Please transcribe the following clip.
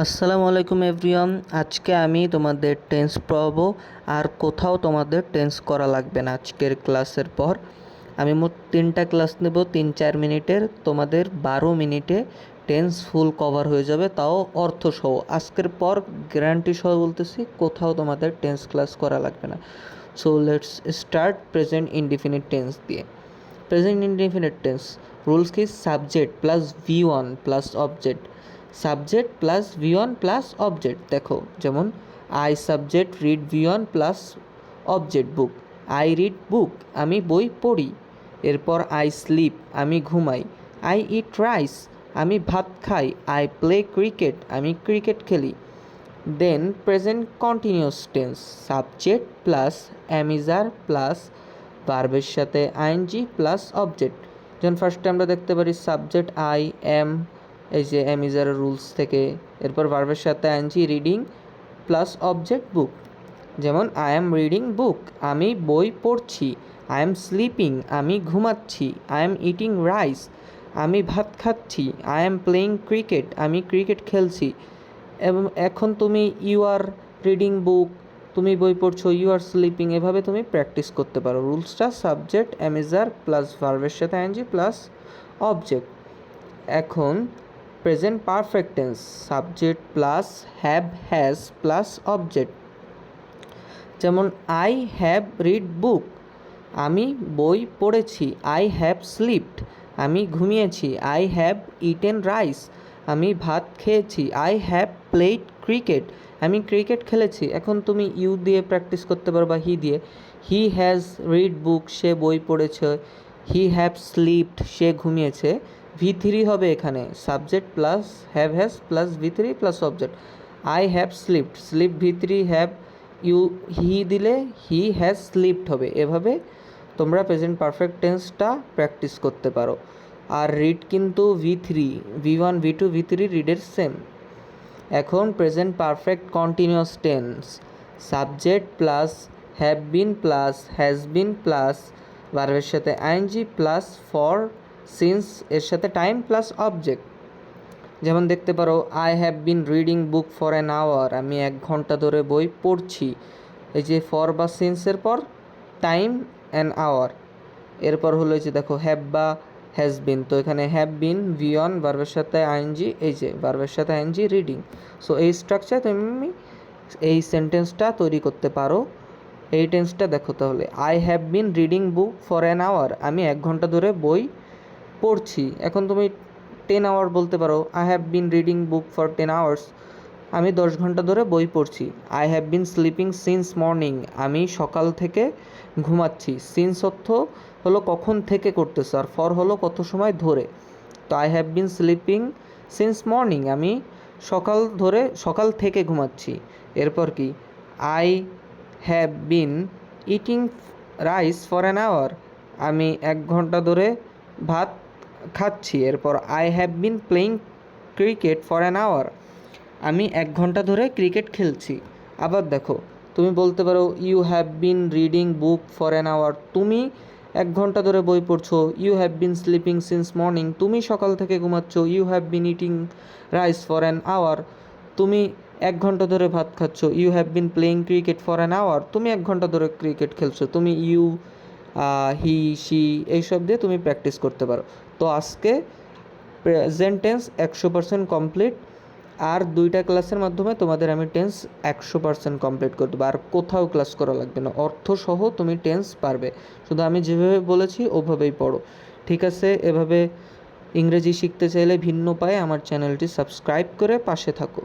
আসসালামু আলাইকুম এভরিওয়ান। আজকে আমি তোমাদের টেন্স পড়াবো আর কোথাও তোমাদের টেন্স করা লাগবে না আজকের ক্লাসের পর। আমি মোট তিনটা ক্লাস নেব তিন চার মিনিটের। তোমাদের বারো মিনিটে টেন্স ফুল কভার হয়ে যাবে, তাও অর্থ সহ আজকের পর গ্যারান্টি সহ বলতেছি, কোথাও তোমাদের টেন্স ক্লাস করা লাগবে না। So let's start present indefinite tense দিয়ে। প্রেজেন্ট ইনডিফিনিট টেন্স রুলস কি? Subject plus V one plus object subject plus V plus object. দেখো, যেমন I subject read V plus object book, I read book, আমি বই পড়ি, এরপর I sleep, আমি ঘুমাই, আই ইট রাইস, আমি ভাত খাই, আই প্লে ক্রিকেট, আমি ক্রিকেট খেলি। Then present continuous tense, subject plus am is are plus ভার্বের সাথে আইএনজি প্লাস অবজেক্ট। যেমন ফার্স্টে আমরা দেখতে পারি সাবজেক্ট আই এম এই যে অ্যামিজার রুলস থেকে। এরপর ভার্বের সাথে I N G reading plus object book যেমন আই এম রিডিং বুক আমি বই পড়ছি আই এম স্লিপিং আমি ঘুমাচ্ছি আই এম ইটিং রাইস আমি ভাত খাচ্ছি আই এম প্লেয়িং ক্রিকেট আমি ক্রিকেট খেলছি। এবং এখন তুমি ইউ আর রিডিং বুক তুমি বই পড়ছো ইউ আর স্লিপিং এভাবে তুমি প্র্যাকটিস করতে পারো। রুলসটা সাবজেক্ট অ্যামিজার প্লাস ভার্বের সাথে I N G plus object এখন present perfect tense subject plus have has plus object যেমন আই হ্যাভ রিড বুক আমি বই পড়েছি আই হ্যাভ স্লিপড আমি ঘুমিয়েছি আই হ্যাভ ইটেন রাইস আমি ভাত খেয়েছি আই হ্যাভ প্লেড ক্রিকেট আমি ক্রিকেট খেলেছি। এখন তুমি ইউ দিয়ে প্র্যাকটিস করতে পারো বা হি দিয়ে। হি হ্যাজ রিড বুক সে বই পড়েছে হি হ্যাভ স্লিপড সে ঘুমিয়েছে। ভি থ্রি হবে এখানে। Subject plus have has plus V three plus object I have slept sleep V three have you he দিলে হি হ্যাজ স্লিপড হবে। এভাবে তোমরা প্রেজেন্ট পারফেক্ট টেন্সটা প্র্যাকটিস করতে পারো। আর রিড কিন্তু V three V one V two V three রিডের same এখন present perfect continuous tense subject plus have been plus has been plus ভার্বের সাথে আইএনজি প্লাস ফর সিন্স এর সাথে টাইম প্লাস অবজেক্ট যেমন দেখতে পারো I have been reading book for an hour আমি এক ঘণ্টা ধরে বই পড়ছি। এই যে ফর বা সিন্সের পর টাইম অ্যান আওয়ার এরপর হলো যে দেখো হ্যাভ বা হ্যাজ বিন তো এখানে হ্যাভ বিন ভি অন ভার্বের সাথে আইএনজি এই যে ভার্বের সাথে I N G reading so এই স্ট্রাকচার তুমি এই সেন্টেন্সটা তৈরি করতে পারো। এই টেন্সটা দেখো তাহলে I have been reading book for an hour আমি এক ঘণ্টা ধরে বই পড়ছি। এখন তুমি টেন আওয়ার বলতে পারো। I have been reading book for ten hours আমি দশ ঘণ্টা ধরে বই পড়ছি। I have been sleeping since morning আমি সকাল থেকে ঘুমাচ্ছি। সিন্স অর্থ হলো কখন থেকে করতেছে আর ফর হলো কত সময় ধরে। তো I have been sleeping since morning আমি সকাল ধরে সকাল থেকে ঘুমাচ্ছি। এরপর কি? I have been eating rice for an hour আমি এক ঘণ্টা ধরে ভাত খাচ্ছি। এরপর I have been playing cricket for an hour আমি এক ঘণ্টা ধরে ক্রিকেট খেলছি। আবার দেখো, তুমি বলতে পারো you have been reading book for an hour তুমি এক ঘণ্টা ধরে বই পড়ছো you have been sleeping since morning তুমি সকাল থেকে ঘুমাচ্ছ you have been eating rice for an hour তুমি এক ঘণ্টা ধরে ভাত খাচ্ছ you have been playing cricket for an hour তুমি এক ঘণ্টা ধরে ক্রিকেট খেলছো, তুমি ইউ হি সি এইসব দিয়ে তুমি প্র্যাকটিস করতে পারো। তো আজকে প্রেজেন্ট টেন্স একশো পার্সেন্ট কমপ্লিট আর দুইটা ক্লাসের মাধ্যমে তোমাদের আমি টেন্স একশো পার্সেন্ট কমপ্লিট করতে দেবো। আর কোথাও ক্লাস করা লাগবে না অর্থ সহ তুমি টেন্স পারবে। শুধু আমি যেভাবে বলেছি, ওভাবেই পড়ো। ঠিক আছে? এভাবে ইংরেজি শিখতে চাইলে ভিন্ন পায়ে আমার চ্যানেলটি সাবস্ক্রাইব করে পাশে থাকো।